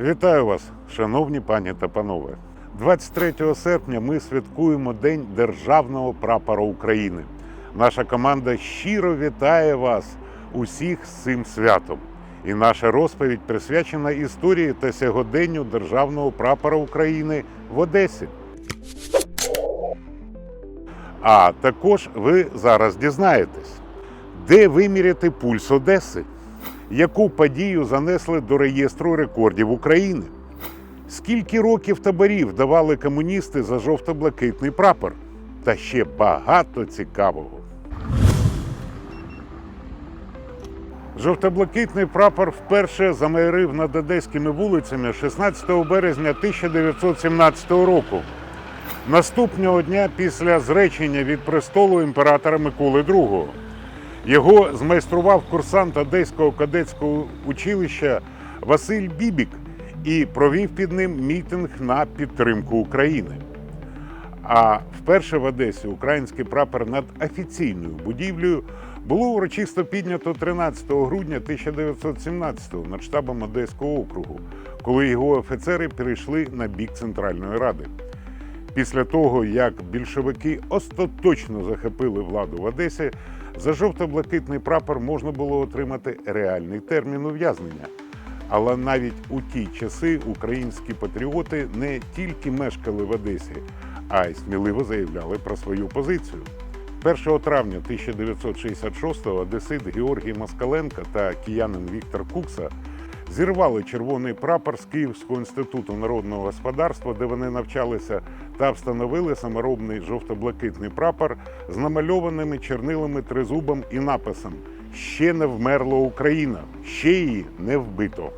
Вітаю вас, шановні пані та панове. 23 серпня ми святкуємо День Державного прапора України. Наша команда щиро вітає вас усіх з цим святом. І наша розповідь присвячена історії та сьогоденню Державного прапора України в Одесі. А також ви зараз дізнаєтесь, де виміряти пульс Одеси, яку подію занесли до реєстру рекордів України. Скільки років таборів давали комуністи за жовто-блакитний прапор? Та ще багато цікавого. Жовто-блакитний прапор вперше замайорив над одеськими вулицями 16 березня 1917 року. Наступного дня після зречення від престолу імператора Миколи II. Його змайстрував курсант Одеського кадетського училища Василь Бібік і провів під ним мітинг на підтримку України. А вперше в Одесі український прапор над офіційною будівлею було урочисто піднято 13 грудня 1917-го над штабом Одеського округу, коли його офіцери перейшли на бік Центральної Ради. Після того, як більшовики остаточно захопили владу в Одесі, за жовто-блакитний прапор можна було отримати реальний термін ув'язнення. Але навіть у ті часи українські патріоти не тільки мешкали в Одесі, а й сміливо заявляли про свою позицію. 1 травня 1966-го одесит Георгій Москаленко та киянин Віктор Кукса зірвали червоний прапор з Київського інституту народного господарства, де вони навчалися, та встановили саморобний жовто-блакитний прапор з намальованими чернилами тризубом і написом Ще не вмерла Україна, ще її не вбито.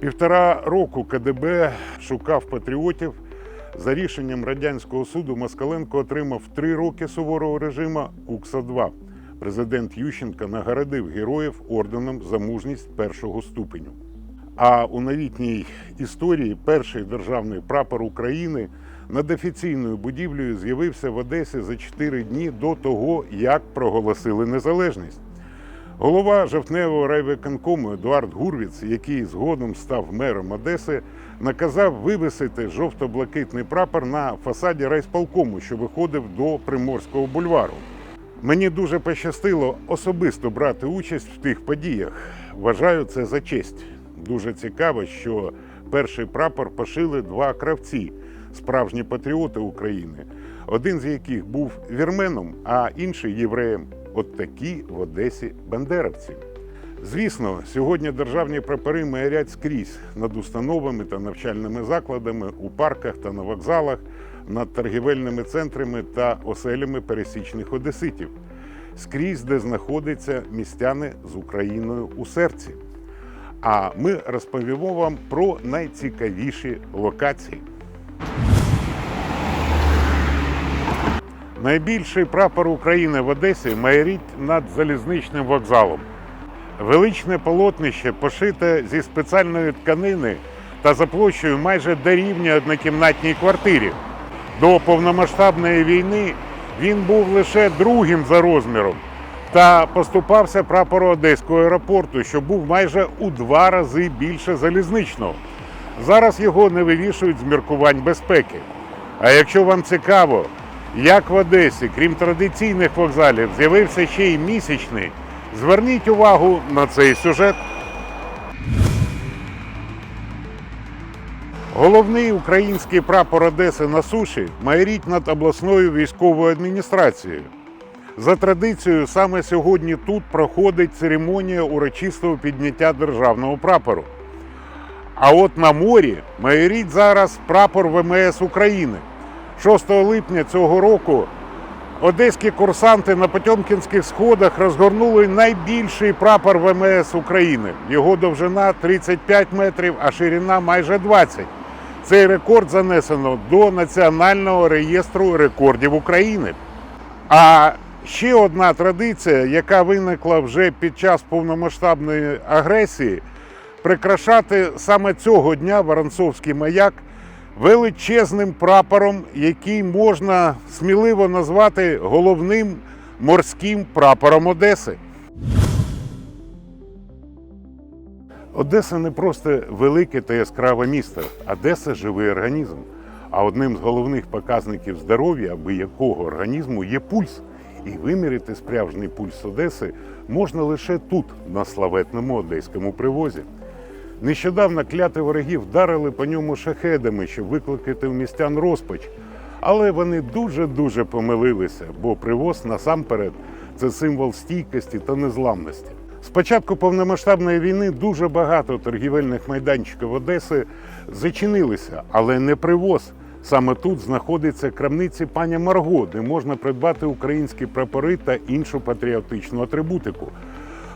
Півтора року КДБ шукав патріотів. За рішенням радянського суду Москаленко отримав три роки суворого режиму Кукса 2 Президент Ющенко нагородив героїв орденом за мужність першого ступеню. А у новітній історії перший державний прапор України над офіційною будівлею з'явився в Одесі за чотири дні до того, як проголосили незалежність. Голова жовтневого райвиконкому Едуард Гурвіц, який згодом став мером Одеси, наказав вивесити жовто-блакитний прапор на фасаді райсполкому, що виходив до Приморського бульвару. Мені дуже пощастило особисто брати участь в тих подіях. Вважаю це за честь. Дуже цікаво, що перший прапор пошили два кравці, справжні патріоти України, один з яких був вірменом, а інший євреєм. От такі в Одесі бандеровці. Звісно, сьогодні державні прапори маярять скрізь над установами та навчальними закладами, у парках та на вокзалах, над торгівельними центрами та оселями пересічних одеситів, скрізь, де знаходяться містяни з Україною у серці. А ми розповімо вам про найцікавіші локації. Найбільший прапор України в Одесі майорить над залізничним вокзалом. Величне полотнище пошите зі спеціальної тканини та за площею майже дорівнює однокімнатній квартирі. До повномасштабної війни він був лише другим за розміром та поступався прапору Одеського аеропорту, що був майже у два рази більше залізничного. Зараз його не вивішують з міркувань безпеки. А якщо вам цікаво, як в Одесі, крім традиційних вокзалів, з'явився ще й місячний, зверніть увагу на цей сюжет. Головний український прапор Одеси на суші майорить над обласною військовою адміністрацією. За традицією, саме сьогодні тут проходить церемонія урочистого підняття державного прапору. А от на морі майорить зараз прапор ВМС України. 6 липня цього року одеські курсанти на Потьомкінських сходах розгорнули найбільший прапор ВМС України. Його довжина 35 метрів, а ширина майже 20. Цей рекорд занесено до Національного реєстру рекордів України. А ще одна традиція, яка виникла вже під час повномасштабної агресії, прикрашати саме цього дня Воронцовський маяк величезним прапором, який можна сміливо назвати головним морським прапором Одеси. Одеса не просто велике та яскраве місто. Одеса живий організм. А одним з головних показників здоров'я аби якого організму є пульс. І виміряти справжній пульс Одеси можна лише тут, на славетному одеському привозі. Нещодавно кляти ворогів вдарили по ньому шахедами, щоб викликати в містян розпач. Але вони дуже-дуже помилилися, бо привоз насамперед це символ стійкості та незламності. З початку повномасштабної війни дуже багато торгівельних майданчиків Одеси зачинилися, але не привоз. Саме тут знаходиться крамниці пані Марго, де можна придбати українські прапори та іншу патріотичну атрибутику.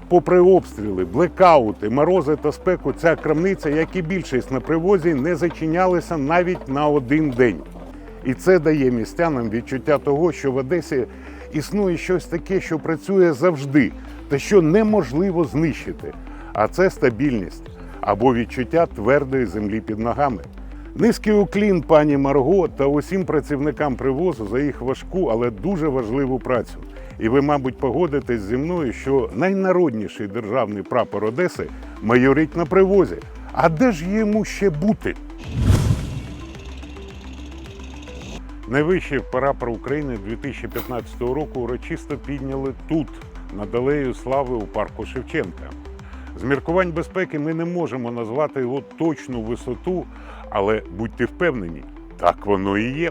Попри обстріли, блекаути, морози та спеку, ця крамниця, як і більшість на привозі, не зачинялася навіть на один день. І це дає містянам відчуття того, що в Одесі існує щось таке, що працює завжди, та що неможливо знищити. А це стабільність або відчуття твердої землі під ногами. Низький уклін пані Марго та усім працівникам привозу за їх важку, але дуже важливу працю. І ви, мабуть, погодитесь зі мною, що найнародніший державний прапор Одеси майорить на привозі. А де ж йому ще бути? Найвищий прапор України 2015 року урочисто підняли тут, над алеєю слави у парку Шевченка. З міркувань безпеки ми не можемо назвати його точну висоту, але будьте впевнені, так воно і є.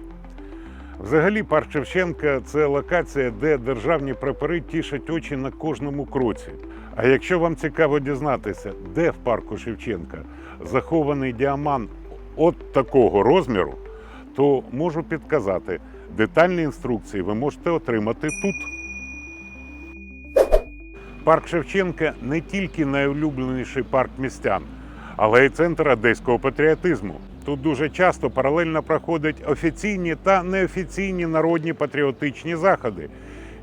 Взагалі, парк Шевченка це локація, де державні прапори тішать очі на кожному кроці. А якщо вам цікаво дізнатися, де в парку Шевченка захований діамант от такого розміру, то можу підказати, детальні інструкції ви можете отримати тут. Парк Шевченка не тільки найулюбленіший парк містян, але й центр одеського патріотизму. Тут дуже часто паралельно проходять офіційні та неофіційні народні патріотичні заходи,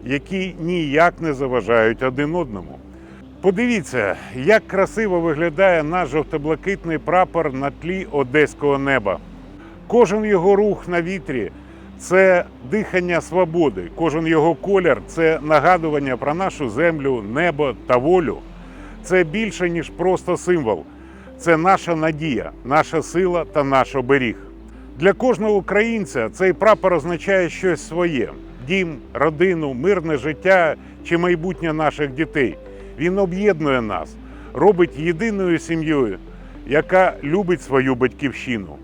які ніяк не заважають один одному. Подивіться, як красиво виглядає наш жовто-блакитний прапор на тлі одеського неба. Кожен його рух на вітрі це дихання свободи. Кожен його колір це нагадування про нашу землю, небо та волю. Це більше, ніж просто символ. Це наша надія, наша сила та наш оберіг. Для кожного українця цей прапор означає щось своє: дім, родину, мирне життя чи майбутнє наших дітей. Він об'єднує нас, робить єдиною сім'єю, яка любить свою батьківщину.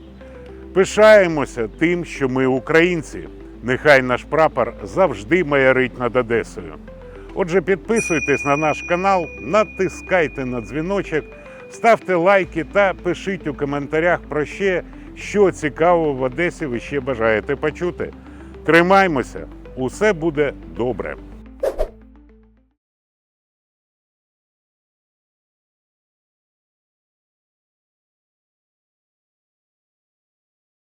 Пишаємося тим, що ми українці. Нехай наш прапор завжди майорить над Одесою. Отже, підписуйтесь на наш канал, натискайте на дзвіночок, ставте лайки та пишіть у коментарях про ще, що цікавого в Одесі ви ще бажаєте почути. Тримаймося, усе буде добре.